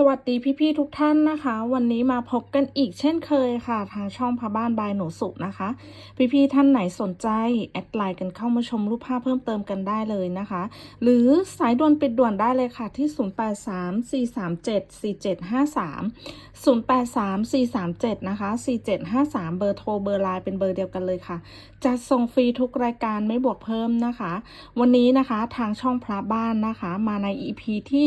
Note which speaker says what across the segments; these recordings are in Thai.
Speaker 1: สวัสดีพี่ๆทุกท่านนะคะ วันนี้มาพบกันอีกเช่นเคยค่ะ ทางช่องพาบ้านบายหนูสุนะคะ พี่ๆท่านไหนสนใจ แอดไลน์กันเข้ามาชมรูปภาพเพิ่มเติมกันได้เลยนะคะ หรือสายด่วนปิดด่วนได้เลยค่ะที่ 0834374753 083437นะคะ4753 เบอร์โทรเบอร์ไลน์เป็นเบอร์เดียวกันเลยค่ะจะส่งฟรีทุกรายการไม่บวกเพิ่มนะคะ วันนี้นะคะทางช่องพระบ้านนะคะ มาใน EP ที่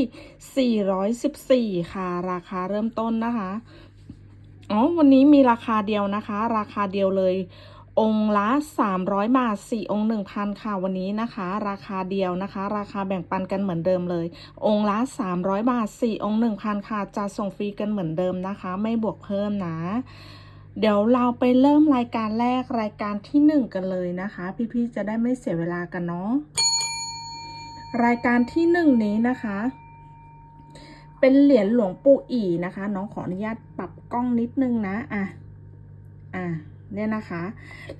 Speaker 1: 414ค่ะราคาเริ่มต้นนะคะอ๋อวันนี้มีราคาเดียวนะคะ ราคาเดียวเลย องค์ละ300 บาท 4 องค์ 1,000 ค่ะวันนี้นะคะ ราคาเดียวนะคะ ราคาแบ่งปันกันเหมือนเดิมเลย องค์ละ300 บาท 4 องค์ 1,000 ค่ะจะส่งฟรีกันเหมือนเดิมนะคะ ไม่บวกเพิ่มนะเดี๋ยวเราไปเริ่มรายการแรกรายการที่ 1 กันเลยนะคะ พี่ๆจะได้ไม่เสียเวลากันเนาะรายการที่ 1 นี้นะคะ เป็นเหรียญหลวงปู่อีนะคะ น้องขออนุญาตปรับกล้องนิดนึงนะอะอะเนี่ยนะคะ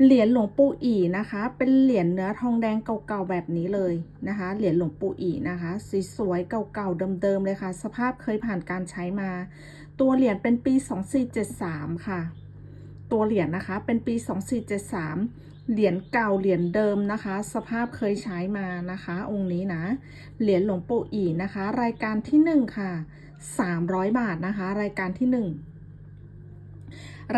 Speaker 1: เหรียญหลวงปู่อีนะคะ เป็นเหรียญเนื้อทองแดงเก่าๆแบบนี้เลยนะคะ เหรียญหลวงปู่อีนะคะสวยๆเก่าๆเดิมๆเลยค่ะ สภาพเคยผ่านการใช้มา ตัวเหรียญเป็นปี 2473 ค่ะ ตัวเหรียญนะคะเป็นปี 2473 เหรียญเก่าเหรียญเดิมนะคะ สภาพเคยใช้มานะคะ องค์นี้นะ เหรียญหลวงปู่อีนะคะ รายการที่1ค่ะ300บาทนะคะ รายการที่1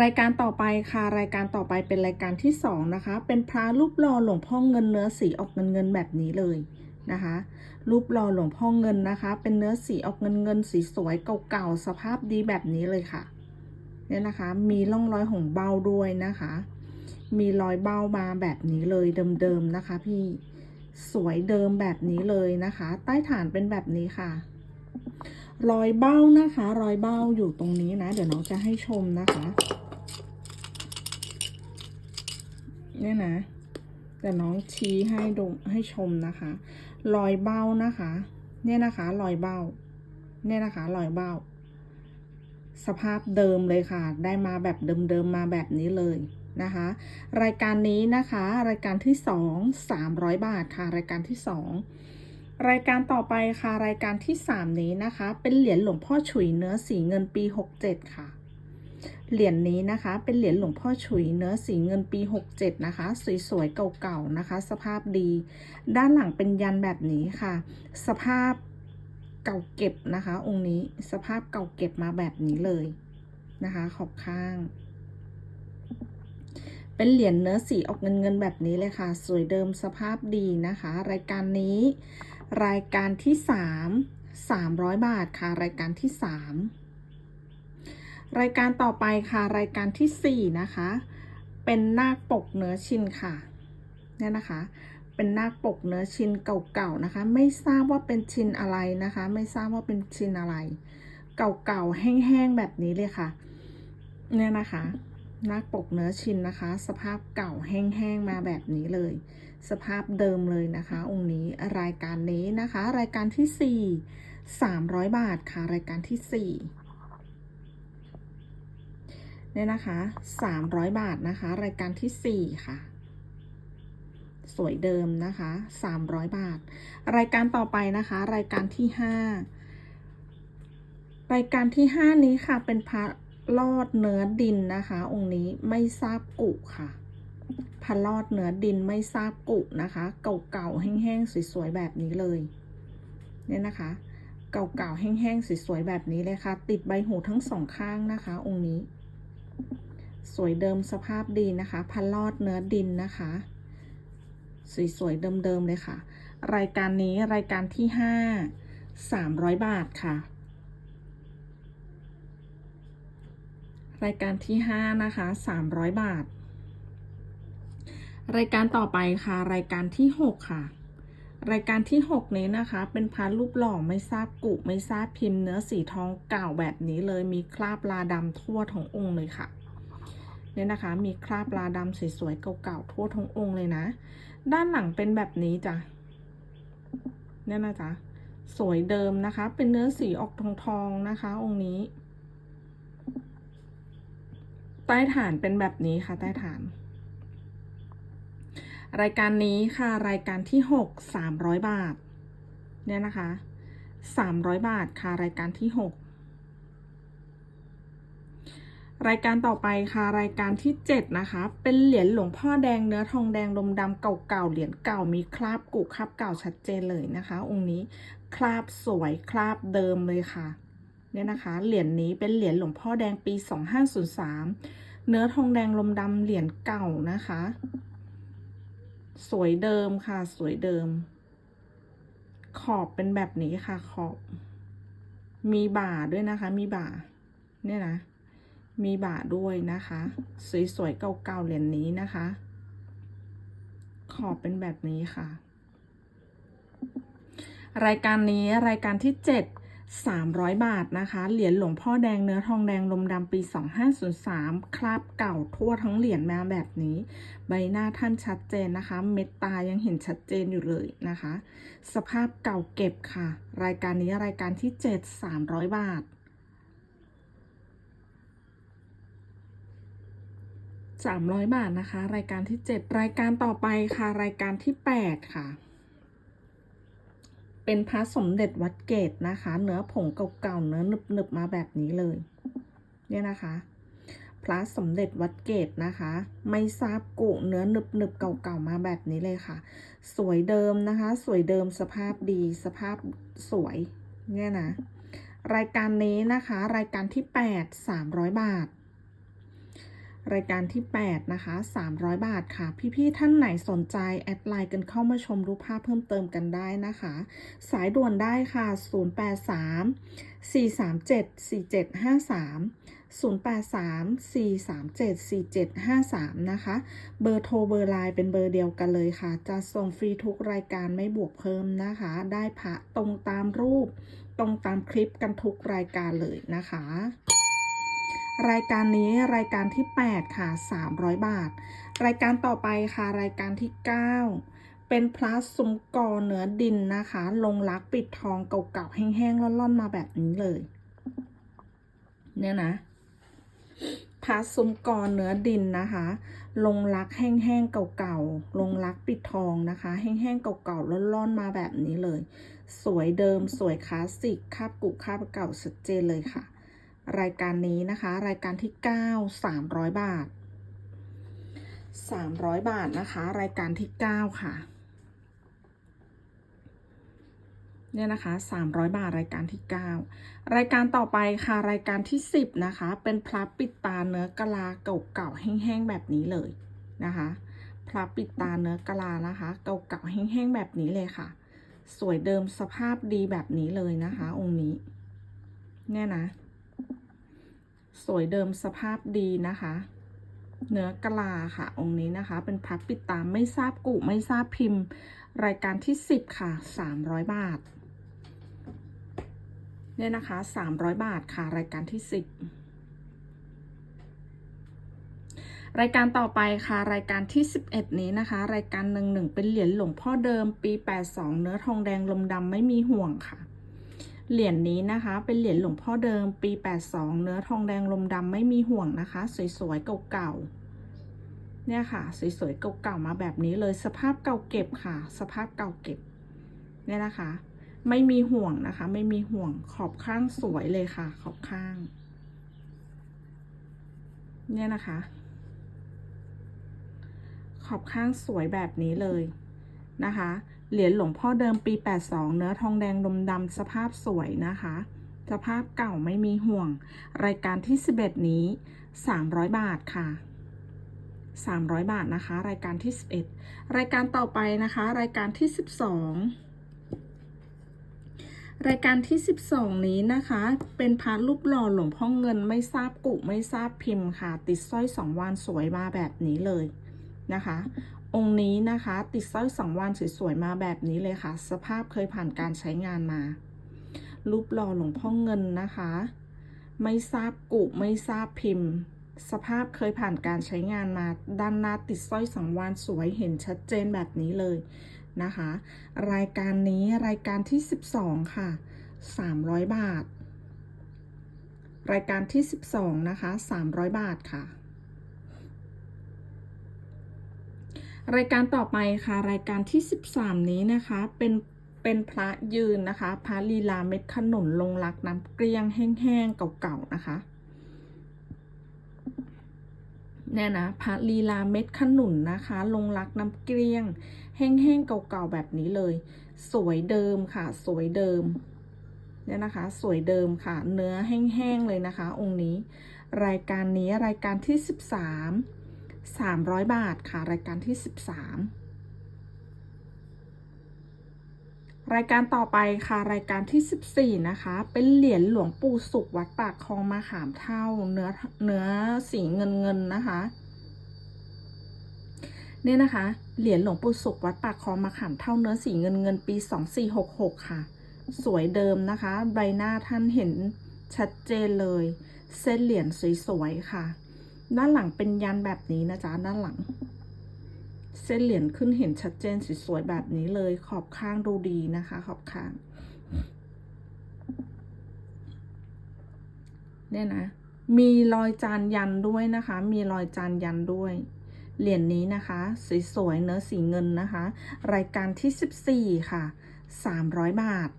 Speaker 1: รายการต่อไปค่ะ รายการต่อไปเป็นรายการที่2นะคะ เป็นพระรูปหล่อหลวงพ่อเงินเนื้อสีออกเงินเงินแบบนี้เลยนะคะ รูปหล่อหลวงพ่อเงินนะคะ เป็นเนื้อสีออกเงินเงินสีสวยเก่าๆสภาพดีแบบนี้เลยค่ะเนี่ยนะคะ มีร่องรอยของเบาด้วยนะคะ มีรอยเบ้ามาแบบนี้เลยเดิมๆนะคะ พี่สวยเดิมแบบนี้เลยนะคะ ใต้ฐานเป็นแบบนี้ค่ะ รอยเบ้านะคะ รอยเบ้าอยู่ตรงนี้นะ เดี๋ยวน้องจะให้ชมนะคะเนี่ยนะเดี๋ยวน้องชี้ให้ดูให้ชมนะคะ รอยเบ้านะคะ เนี่ยนะคะรอยเบ้า เนี่ยนะคะรอยเบ้า สภาพเดิมเลยค่ะ ได้มาแบบเดิมๆมาแบบนี้เลย นะคะ รายการนี้นะคะ รายการที่สองสามร้อยบาทค่ะ รายการที่สองรายการต่อไปค่ะ รายการที่สามนี้นะคะ เป็นเหรียญหลวงพ่อฉุยเนื้อสีเงินปีหกเจ็ดค่ะ เหรียญนี้นะคะ เป็นเหรียญหลวงพ่อฉุยเนื้อสีเงินปี 67 นะคะ สวยๆเก่าๆนะคะ สภาพดี ด้านหลังเป็นยันแบบนี้ค่ะ สภาพเก่าเก็บนะคะ องค์นี้สภาพเก่าเก็บมาแบบนี้เลยนะคะ ขอบข้าง เป็นเหรียญเนื้อสีออกเงินเงินแบบนี้เลยค่ะ สวยเดิมสภาพดีนะคะ รายการนี้ รายการที่สามสามร้อยบาทค่ะ รายการที่สามรายการต่อไปค่ะ รายการที่4นะคะ เป็นนาคปกเนื้อชินค่ะเนี่ยนะคะ เป็นนาคปกเนื้อชินเก่าๆนะคะ ไม่ทราบว่าเป็นชินอะไรนะคะ ไม่ทราบว่าเป็นชินอะไร เก่าๆแห้งๆแบบนี้เลยค่ะ เนี่ยนะคะ นาปกเนื้อชินนะคะ สภาพเก่าแห้งๆมาแบบนี้เลย สภาพเดิมเลยนะคะ องค์นี้รายการนี้นะคะ รายการที่ 4 300 บาทค่ะ รายการที่4เนี่ยนะคะ 300 บาทนะคะ รายการที่ 4 ค่ะ สวยเดิมนะคะ 300 บาท รายการต่อไปนะคะ รายการที่ 5 รายการที่ 5 นี้ค่ะเป็นพระ ลอดเนื้อดินนะคะ องค์นี้ไม่ทราบกุค่ะพระลอดเนื้อดินไม่ทราบกุนะคะ เก่าๆแห้งๆสวยๆแบบนี้เลยเนี่ยนะคะ เก่าๆแห้งๆสวยๆแบบนี้เลยค่ะ ติดใบหูทั้งสองข้างนะคะ องค์นี้ สวยเดิมสภาพดีนะคะพันลอดเนื้อดินนะคะ สวยๆเดิมๆเลยค่ะ รายการนี้รายการที่ห้าสามร้อยบาทค่ะ รายการที่ห้านะคะสามร้อยบาท รายการต่อไปค่ะ รายการที่หกค่ะ รายการที่หกนี้นะคะ เป็นพันรูปหล่อไม่ทราบกุไม่ทราบพิมพ์เนื้อสีทองเก่าแบบนี้เลยมีคราบลาดำทั่วทั้งองค์เลยค่ะเนี่ยนะคะ มีคราบลาดำสวยๆเก่าๆทั่วทั้งองค์เลยนะ ด้านหลังเป็นแบบนี้จ้ะเนี่ยนะจ๊ะสวยเดิมนะคะ เป็นเนื้อสีออกทองๆนะคะ องค์นี้ ใต้ฐานเป็นแบบนี้ค่ะ ใต้ฐาน รายการนี้ค่ะ รายการที่หกสามร้อยบาท เนี่ยนะคะสามร้อยบาทค่ะ รายการที่หกรายการต่อไปค่ะรายการที่ 7 นะคะ เป็นเหรียญหลวงพ่อแดงเนื้อทองแดงลมดำเก่าๆเหรียญเก่ามีคราบกุคราบเก่าชัดเจนเลยนะคะ องค์นี้คราบสวยคราบเดิมเลยค่ะ เนี่ยนะคะ เหรียญนี้เป็นเหรียญหลวงพ่อแดงปี 2503 เนื้อทองแดงลมดำเหรียญเก่านะคะ สวยเดิมค่ะ สวยเดิม ขอบเป็นแบบนี้ค่ะ ขอบ มีบ่าด้วยนะคะ มีบ่า เนี่ยนะ มีบ่าด้วยนะคะ สวยๆเก่าๆเหรียญนี้นะคะ ขอบเป็นแบบนี้ค่ะรายการนี้รายการที่ 7 300 บาทนะคะ เหรียญหลวงพ่อแดงเนื้อทองแดงลมดำปี 2503 คราบเก่าทั่วทั้งเหรียญมาแบบนี้ ใบหน้าท่านชัดเจนนะคะ เม็ดตายังเห็นชัดเจนอยู่เลยนะคะ สภาพเก่าเก็บค่ะ รายการนี้รายการที่ 7 300 บาท 300 บาทนะคะ รายการที่ 7 รายการต่อไปค่ะ รายการที่ 8 ค่ะ เป็นพระสมเด็จวัดเกตนะคะ เนื้อผงเก่าๆ เนื้อหนึบๆ มาแบบนี้เลย เนี่ยนะคะ พระสมเด็จวัดเกตนะคะ ไม่ทราบกุเนื้อหนึบๆ เก่าๆ มาแบบนี้เลยค่ะ สวยเดิมนะคะ สวยเดิมสภาพดี สภาพสวย เนี่ยนะ รายการนี้นะคะ รายการที่ 8 300 บาท รายการที่ 8 นะคะ 300 บาทค่ะ พี่ ๆ ท่านไหนสนใจ แอดไลน์กันเข้ามาชมรูปภาพเพิ่มเติมกันได้นะคะ สายด่วนได้ค่ะ 083 437 4753 083 437 4753 นะคะ เบอร์โทรเบอร์ไลน์เป็นเบอร์เดียวกันเลยค่ะ จะส่งฟรีทุกรายการไม่บวกเพิ่มนะคะ ได้พระตรงตามรูป ตรงตามคลิปกันทุกรายการเลยนะคะ รายการนี้รายการที่ 8 ค่ะ 300 บาท รายการต่อไปค่ะรายการที่ 9 เป็นพลาสซุ้มกอเนื้อดินนะคะ ลงรักปิดทองเก่าๆแห้งๆร่อนๆมาแบบนี้เลย เนี่ยนะพาซุ้มกอเนื้อดินนะคะ ลงรักแห้งๆเก่าๆลงรักปิดทองนะคะ แห้งๆเก่าๆร่อนๆมาแบบนี้เลย สวยเดิมสวยคลาสสิกคาบกุคาบเก่าชัดเจนเลยค่ะ รายการนี้นะคะ รายการที่ 9 300 บาท 300 บาทนะคะ รายการที่ 9 ค่ะ เนี่ยนะคะ 300 บาทรายการที่ 9 รายการต่อไปค่ะ รายการที่ 10 นะคะ เป็นพลับปิดตาเนื้อกะลาเก่าๆแห้งๆแบบนี้เลยนะคะพลับปิดตาเนื้อกะลานะคะ เก่าๆแห้งๆแบบนี้เลยค่ะ สวยเดิมสภาพดีแบบนี้เลยนะคะ องค์นี้ เนี่ยนะ สวยเดิมสภาพดีนะคะ เนื้อกะลาค่ะ องค์นี้นะคะ เป็นพับปิดตามไม่ทราบกุไม่ทราบพิมพ์ รายการที่สิบค่ะสามร้อยบาท เนี่ยนะคะสามร้อยบาทค่ะ รายการที่สิบรายการต่อไปค่ะ รายการที่สิบเอ็ดนี้นะคะ รายการหนึ่งหนึ่งเป็นเหรียญหลวงพ่อเดิมปีแปดสองเนื้อทองแดงลมดำไม่มีห่วงค่ะ เหรียญนี้นะคะ เป็นเหรียญหลวงพ่อเดิมปี 82 เนื้อทองแดงลมดำไม่มีห่วงนะคะ สวยๆเก่าๆเนี่ยค่ะ สวยๆเก่าๆมาแบบนี้เลยสภาพเก่าเก็บค่ะ สภาพเก่าเก็บเนี่ยนะคะ ไม่มีห่วงนะคะ ไม่มีห่วงขอบข้างสวยเลยค่ะ ขอบข้าง เนี่ยนะคะ ขอบข้างสวยแบบนี้เลยนะคะ เหรียญหลวงพ่อเดิมปี 82 เนื้อทองแดงดมดำสภาพสวยนะคะ สภาพเก่าไม่มีห่วง รายการที่ 11 นี้ 300 บาทค่ะ 300 บาทนะคะ รายการที่ 11 รายการต่อไปนะคะ รายการที่ 12 รายการที่ 12 นี้นะคะ เป็นพระรูปหล่อหลวงพ่อเงินไม่ทราบกุไม่ทราบพิมพ์ค่ะ ติดสร้อยสองวานสวยมาแบบนี้เลยนะคะ องค์นี้นะคะ ติดสร้อยสองวันสวยๆมาแบบนี้เลยค่ะ สภาพเคยผ่านการใช้งานมา รูปหล่อหลวงพ่อเงินนะคะ ไม่ทราบกุไม่ทราบพิมพ์ สภาพเคยผ่านการใช้งานมา ด้านหน้าติดสร้อยสังวานสวยเห็นชัดเจนแบบนี้เลยนะคะ รายการนี้รายการที่ 12 ค่ะ 300 บาท รายการที่ 12 นะคะ 300 บาทค่ะ รายการต่อไปค่ะ รายการที่ 13 นี้นะคะเป็นเป็นพระยืนนะคะ พระลีลาเม็ดขนุนลงรักน้ำเกลี้ยงแห้งๆเก่าๆนะคะเนี่ยนะพระลีลาเม็ดขนุนนะคะ ลงรักน้ำเกลี้ยง แห้งๆเก่าๆแบบนี้เลย สวยเดิมค่ะ สวยเดิมเนี่ยนะคะ สวยเดิมค่ะ เนื้อแห้งๆเลยนะคะ องค์นี้ รายการนี้รายการที่ 13 300 บาทค่ะ รายการที่ 13 รายการต่อไปค่ะ รายการที่ 14 นะคะ เป็นเหรียญหลวงปู่สุขวัดปากคลองมาขามเท่า เนื้อเนื้อสีเงินเงินนะคะเนี่ยนะคะ เหรียญหลวงปู่สุขวัดปากคลองมาขามเท่าเนื้อสีเงินเงินปี 2466 ค่ะ สวยเดิมนะคะ ใบหน้าท่านเห็นชัดเจนเลย เส้นเหรียญสวยๆค่ะ ด้านหลังเป็นยันแบบนี้นะจ๊ะด้านหลัง เส้นเหรียญขึ้นเห็นชัดเจนสวยๆแบบนี้เลยขอบข้างดูดีนะคะ ขอบข้าง เนี่ยนะ มีรอยจานยันด้วยนะคะ มีรอยจานยันด้วยเหรียญนี้นะคะสวยๆเนื้อสีเงินนะคะ รายการที่ 14 ค่ะ 300 บาท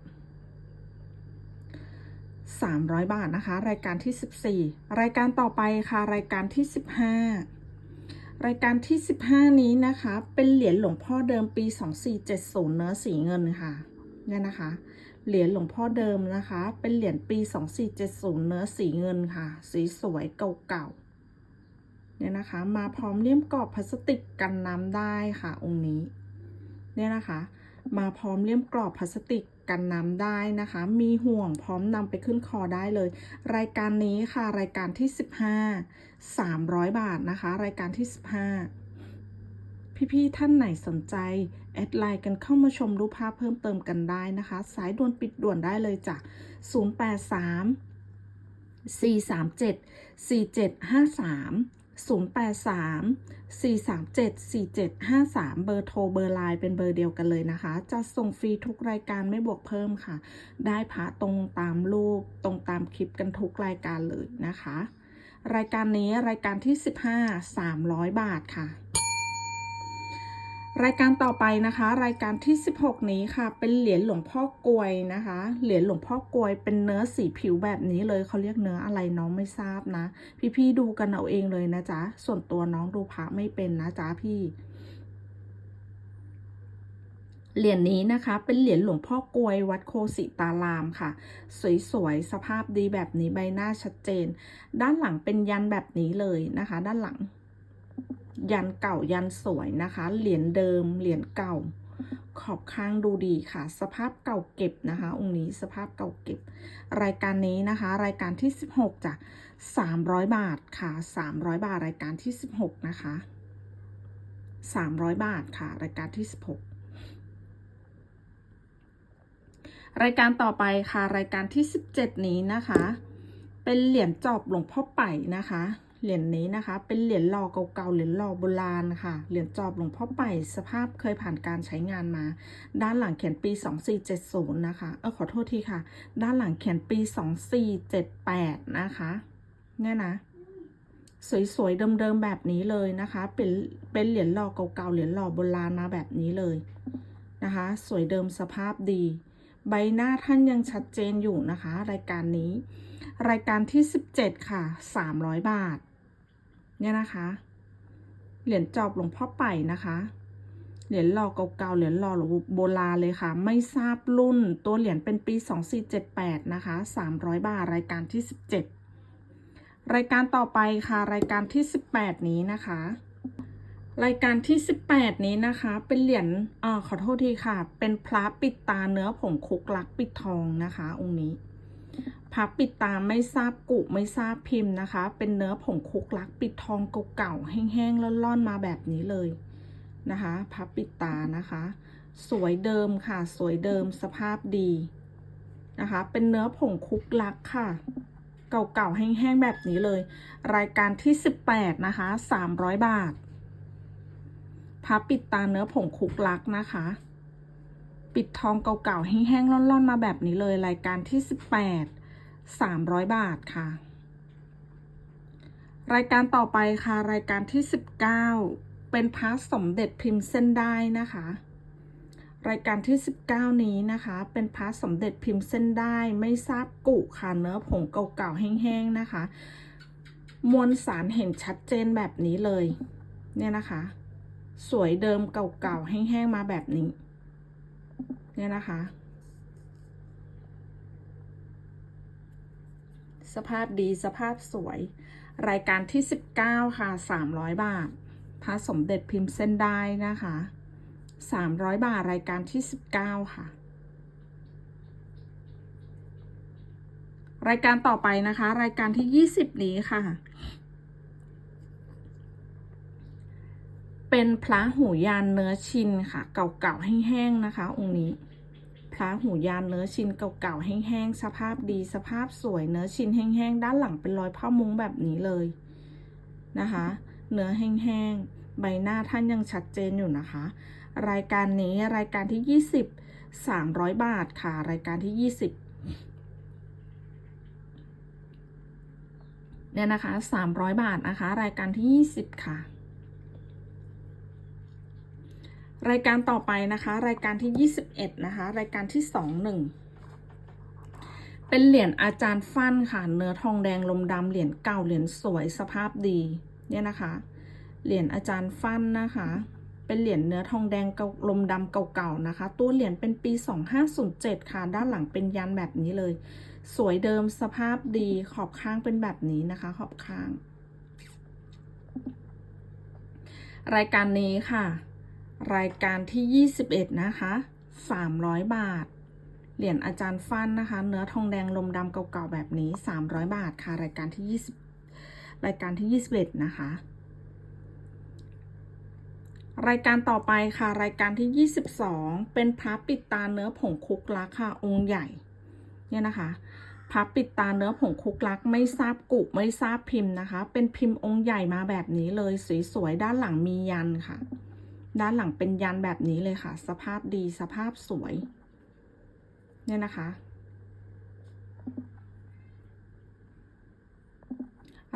Speaker 1: 300 บาทนะคะ รายการที่ 14 รายการต่อไปค่ะ รายการที่ 15 รายการที่ 15 นี้นะคะ เป็นเหรียญหลวงพ่อเดิมปี 2470 เนื้อสีเงินค่ะเนี่ยนะคะ เหรียญหลวงพ่อเดิมนะคะ เป็นเหรียญปี 2470 เนื้อสีเงินค่ะ สีสวยเก่าๆเนี่ยนะคะ มาพร้อมเลี่ยมกรอบพลาสติกกันน้ำได้ค่ะองค์นี้เนี่ยนะคะ มาพร้อมเลี่ยมกรอบพลาสติก กันน้ำได้นะคะ มีห่วงพร้อมนำไปขึ้นคอได้เลย รายการนี้ค่ะรายการที่ 15 300 บาทนะคะ รายการที่ 15 พี่ๆท่านไหนสนใจ แอดไลน์กันเข้ามาชมรูปภาพเพิ่มเติมกันได้นะคะ สายด่วนปิดด่วนได้เลยจ้ะ083 437 4753 083 437 4753 เบอร์โทรเบอร์ไลน์เป็นเบอร์เดียวกันเลยนะคะ จะส่งฟรีทุกรายการไม่บวกเพิ่มค่ะ ได้พระตรงตามรูปตรงตามคลิปกันทุกรายการเลยนะคะ รายการนี้รายการที่ 15 300 บาทค่ะ รายการต่อไปนะคะ รายการที่ 16 นี้ค่ะ เป็นเหรียญหลวงพ่อกวยนะคะ เหรียญหลวงพ่อกวยเป็นเนื้อสีผิวแบบนี้เลยเขาเรียกเนื้ออะไรน้องไม่ทราบนะ พี่ๆดูกันเอาเองเลยนะจ๊ะส่วนตัวน้องดูพระไม่เป็นนะจ๊ะพี่เหรียญนี้นะคะเป็นเหรียญหลวงพ่อกวยวัดโคสิตารามค่ะ สวยๆสภาพดีแบบนี้ใบหน้าชัดเจน ด้านหลังเป็นยันแบบนี้เลยนะคะ ด้านหลัง ยันเก่ายันสวยนะคะ เหรียญเดิม เหรียญเก่า ขอบข้างดูดีค่ะ สภาพเก่าเก็บนะคะ องค์นี้สภาพเก่าเก็บ รายการนี้นะคะ รายการที่ 16จ้ะ300 บาทค่ะ 300 บาทรายการที่ 16 นะคะ 300 บาทค่ะ รายการที่ 16รายการต่อไปค่ะ รายการที่ 17 นี้นะคะ เป็นเหรียญจอบหลวงพ่อไป่นะคะ เหรียญนี้นะคะ เป็นเหรียญหล่อเก่าๆเหรียญหล่อโบราณค่ะ เหรียญจอบหลวงพ่อไป่สภาพเคยผ่านการใช้งานมา ด้านหลังเขียนปี 2470 นะคะ เออขอโทษทีค่ะ ด้านหลังเขียนปี 2478 นะคะเนี่ยนะ สวยๆ เดิมๆ แบบนี้เลยนะคะ เป็นเป็นเหรียญหล่อเก่าๆ เหรียญหล่อโบราณมาแบบนี้เลยนะคะ สวยเดิมสภาพดี ใบหน้าท่านยังชัดเจนอยู่นะคะ รายการนี้ รายการที่ 17 ค่ะ 300 บาท เนี่ยนะคะ เหรียญจอบหลวงพ่อไป่นะคะ เหรียญหล่อเก่าๆเหรียญหล่อโบราณเลยค่ะ ไม่ทราบรุ่นตัวเหรียญเป็นปี 2478 นะคะ 300 บาท รายการที่ 17 รายการต่อไปค่ะ รายการที่ 18 นี้นะคะ รายการที่ 18 นี้นะคะ เป็นเหรียญอ่าขอโทษทีค่ะ เป็นพระปิดตาเนื้อผงคุกลักปิดทองนะคะ องค์นี้พระปิดตาไม่ทราบกุไม่ทราบพิมพ์นะคะ เป็นเนื้อผงคุกลักปิดทองเก่าๆแห้งๆล่อนๆมาแบบนี้เลยนะคะพระปิดตานะคะ สวยเดิมค่ะ สวยเดิมสภาพดีนะคะ เป็นเนื้อผงคุกลักค่ะเก่าๆแห้งๆแบบนี้เลย รายการที่ 18 นะคะ 300 บาท พับปิดตาเนื้อผงคุกลักนะคะ ปิดทองเก่าๆแห้งๆร่อนๆมาแบบนี้เลยรายการที่ 18 300 บาทค่ะ รายการต่อไปค่ะ รายการที่ 19 เป็นพระสมเด็จพิมพ์เส้นได้นะคะ รายการที่ 19 นี้นะคะ เป็นพระสมเด็จพิมพ์เส้นได้ไม่ทราบกุค่ะเนื้อผงเก่าๆแห้งๆนะคะ มวลสารเห็นชัดเจนแบบนี้เลย เนี่ยนะคะ สวยเดิมเก่าๆแห้งๆมาแบบนี้ เนี่ยนะคะ สภาพดีสภาพสวย รายการที่ 19 ค่ะ 300 บาทพระสมเด็จพิมพ์เส้นได้นะคะ 300 บาทรายการที่ 19 ค่ะรายการต่อไปนะคะ รายการที่ 20 นี้ค่ะ เป็นพระหูยานเนื้อชินค่ะ เก่าๆแห้งๆนะคะ องค์นี้พระหูยานเนื้อชินเก่าๆแห้งๆสภาพดีสภาพสวยเนื้อชินแห้งๆด้านหลังเป็นรอยผ้ามุ้งแบบนี้เลยนะคะ เนื้อแห้งๆใบหน้าท่านยังชัดเจนอยู่นะคะ รายการนี้รายการที่ 20 300 บาทค่ะ รายการที่ 20เนี่ยนะคะ 300 บาทนะคะ รายการที่ 20 ค่ะ รายการต่อไปนะคะ รายการที่ 21 นะคะ รายการที่ 21 เป็นเหรียญอาจารย์ฟั่นค่ะ เนื้อทองแดงลมดำเหรียญเก่าเหรียญสวยสภาพดีเนี่ยนะคะ เหรียญอาจารย์ฟั่นนะคะ เป็นเหรียญเนื้อทองแดงกลมดำเก่าๆนะคะ ตัวเหรียญเป็นปี 2507 ค่ะ ด้านหลังเป็นยันแบบนี้เลย สวยเดิมสภาพดีขอบข้างเป็นแบบนี้นะคะ ขอบข้าง รายการนี้ค่ะ รายการที่ 21 นะคะ 300 บาท เหรียญอาจารย์ฟันนะคะ เนื้อทองแดงลมดำเก่าๆแบบนี้ 300 บาทค่ะ รายการที่ 20 รายการที่ 21 นะคะ รายการต่อไปค่ะ รายการที่ 22 เป็นพระปิดตาเนื้อผงคุกลักค่ะ องค์ใหญ่ เนี่ยนะคะพับปิดตาเนื้อผงคุกลักไม่ทราบกุไม่ทราบพิมพ์นะคะ เป็นพิมพ์องค์ใหญ่มาแบบนี้เลยสวยๆด้านหลังมียันค่ะ ด้านหลังเป็นยันแบบนี้เลยค่ะ สภาพดีสภาพสวย เนี่ยนะคะ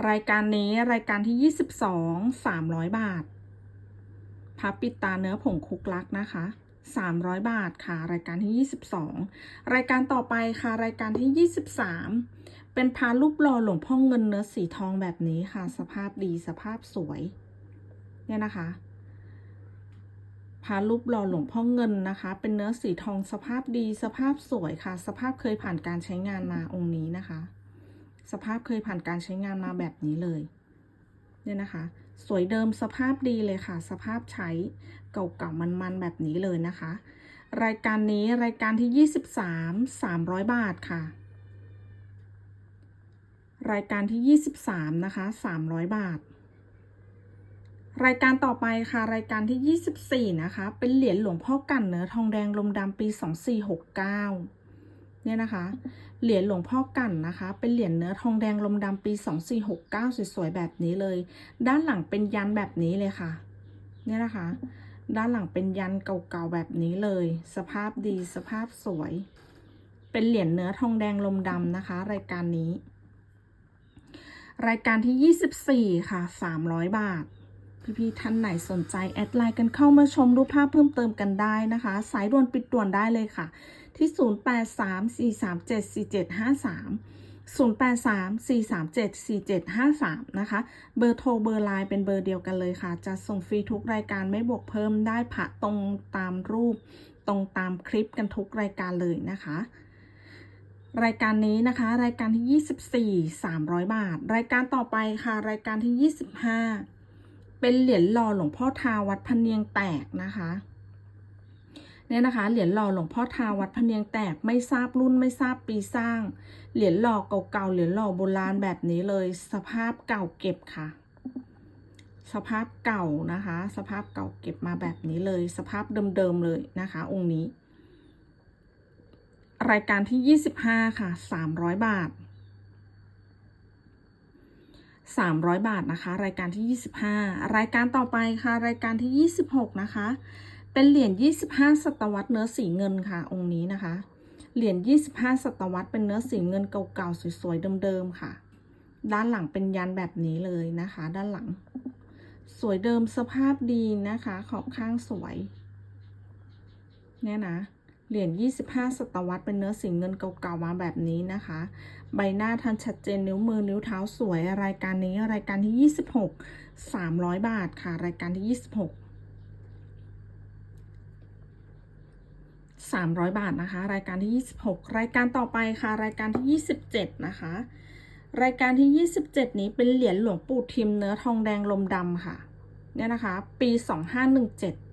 Speaker 1: รายการนี้รายการที่ 22 300 บาทพับปิดตาเนื้อผงคุกลักนะคะ 300 บาทค่ะ รายการที่ 22 รายการต่อไปค่ะ รายการที่ 23 เป็นพารูปหล่อหลวงพ่อเงินเนื้อสีทองแบบนี้ค่ะ สภาพดีสภาพสวย เนี่ยนะคะ พารูปหล่อหลวงพ่อเงินนะคะ เป็นเนื้อสีทองสภาพดีสภาพสวยค่ะ สภาพเคยผ่านการใช้งานมาองค์นี้นะคะ สภาพเคยผ่านการใช้งานมาแบบนี้เลยเนี่ยนะคะ สวยเดิมสภาพดีเลยค่ะ สภาพใช้เก่าๆมันๆแบบนี้เลยนะคะ รายการนี้รายการที่ 23 300 บาทค่ะ รายการที่ 23 นะคะ 300 บาท รายการต่อไปค่ะรายการที่ 24 นะคะ เป็นเหรียญหลวงพ่อกั่นเนื้อทองแดงลมดำปี 2469 เนี่ยนะคะ เหรียญหลวงพ่อกั่นนะคะ เป็นเหรียญเนื้อทองแดงลมดำปี 2469 สวยๆแบบนี้เลย ด้านหลังเป็นยันแบบนี้เลยค่ะ เนี่ยนะคะ ด้านหลังเป็นยันเก่าๆแบบนี้เลย สภาพดีสภาพสวย เป็นเหรียญเนื้อทองแดงลมดำนะคะ รายการนี้ รายการที่ 24 ค่ะ 300 บาท พี่ๆท่านไหนสนใจแอดไลน์กันเข้ามาชมรูปภาพเพิ่มเติมกันได้นะคะ สายด่วนปิดด่วนได้เลยค่ะ ที่ 0834375333นะคะ เบอร์โทรเบอร์ไลน์เป็นเบอร์เดียวกันเลยค่ะ จะส่งฟรีทุกรายการไม่บวกเพิ่มได้ผ่ะตรงตามรูป ตรงตามคลิปกันทุกรายการเลยนะคะ รายการนี้นะคะ รายการที่ 24 300 บาท รายการต่อไปค่ะ รายการที่ 25 เป็นเหรียญหล่อหลวงพ่อทาวัดพเนียงแตกนะคะเนี่ยนะคะเหรียญหล่อหลวงพ่อทาวัดพเนียงแตกไม่ทราบรุ่นไม่ทราบปีสร้าง เหรียญหล่อเก่าๆเหรียญหล่อโบราณแบบนี้เลย สภาพเก่าเก็บค่ะ สภาพเก่านะคะ สภาพเก่าเก็บมาแบบนี้เลย สภาพเดิมๆเลยนะคะ องค์นี้ รายการที่ 25 ค่ะ 300 บาท 300 บาทนะคะ รายการที่ 25 รายการต่อไปค่ะ รายการที่ 26 นะคะ เป็นเหรียญ 25 ศตวรรษเนื้อสีเงินค่ะ องค์นี้นะคะ เหรียญ 25 ศตวรรษเป็นเนื้อสีเงินเก่าๆ สวยๆ เดิมๆ ค่ะ ด้านหลังเป็นยันแบบนี้เลยนะคะ ด้านหลัง สวยเดิมสภาพดีนะคะ ขอบข้างสวย เนี่ยนะ เหรียญ 25 ศตวรรษเป็นเนื้อสีเงินเก่าๆมาแบบนี้นะคะ ใบหน้าทันชัดเจนนิ้วมือนิ้วเท้าสวย รายการนี้รายการที่ 26 300 บาทค่ะ รายการที่ 26 300 บาทนะคะ รายการที่ 26 รายการต่อไปค่ะ รายการที่ 27 นะคะ รายการที่ 27 นี้เป็นเหรียญหลวงปู่ทิมเนื้อทองแดงลมดำค่ะ เนี่ยนะคะ ปี 2517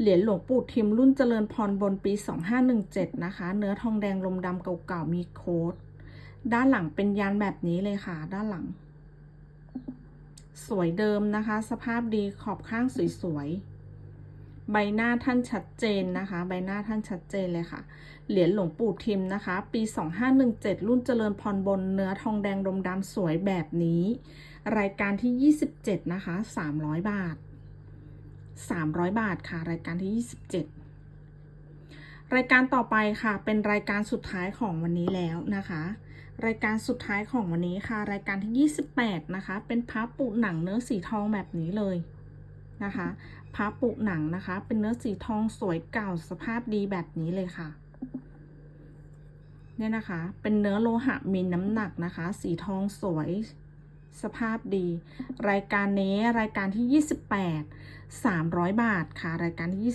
Speaker 1: เหรียญหลวงปู่ทิมรุ่นเจริญพรบนปี 2517 นะคะ เนื้อทองแดงลมดำเก่าๆ มีโค้ด ด้านหลังเป็นยันแบบนี้เลยค่ะ ด้านหลัง สวยเดิมนะคะ สภาพดีขอบข้างสวยๆ ใบหน้าท่านชัดเจนนะคะ ใบหน้าท่านชัดเจนเลยค่ะ เหรียญหลวงปู่ทิมนะคะ ปี 2517 รุ่นเจริญพรบน เนื้อทองแดงดมดำสวยแบบนี้ รายการที่ 27 นะคะ 300 บาท 300 บาทค่ะ รายการที่ 27 รายการต่อไปค่ะ เป็นรายการสุดท้ายของวันนี้แล้วนะคะ รายการสุดท้ายของวันนี้ค่ะ รายการที่ 28 นะคะ เป็นพระปุหนังเนื้อสีทองแบบนี้เลยนะคะพระปุหนังนะคะ เป็นเนื้อสีทองสวยเก่าสภาพดีแบบนี้เลยค่ะเนี่ยนะคะ เป็นเนื้อโลหะมีน้ำหนักนะคะ สีทองสวย สภาพดี รายการนี้รายการที่ 28 300 บาทค่ะ รายการที่ 28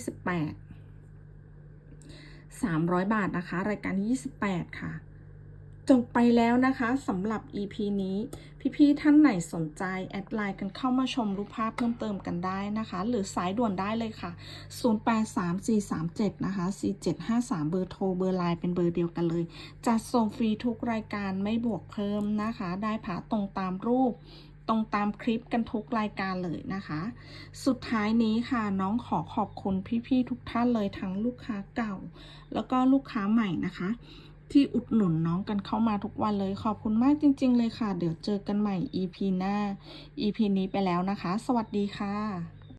Speaker 1: 300 บาทนะคะ รายการที่ 28 ค่ะ จบไปแล้วนะคะสำหรับ EP นี้ พี่ๆท่านไหนสนใจแอดไลน์กันเข้ามาชมรูปภาพเพิ่มเติมกันได้นะคะ หรือสายด่วนได้เลยค่ะ 083437 นะคะ 4753 เบอร์โทรเบอร์ไลน์เป็นเบอร์เดียวกันเลย จัดส่งฟรีทุกรายการไม่บวกเพิ่มนะคะ ได้ผ่าตรงตามรูปตรงตามคลิปกันทุกรายการเลยนะคะ สุดท้ายนี้ค่ะน้องขอขอบคุณพี่ๆทุกท่านเลยทั้งลูกค้าเก่า แล้วก็ลูกค้าใหม่นะคะ ที่อุดหนุนน้องกันเข้ามาทุกวันเลยขอบคุณมากจริง ๆ เลยค่ะ เดี๋ยวเจอกันใหม่ EP หน้า EP นี้ไปแล้วนะคะ สวัสดีค่ะ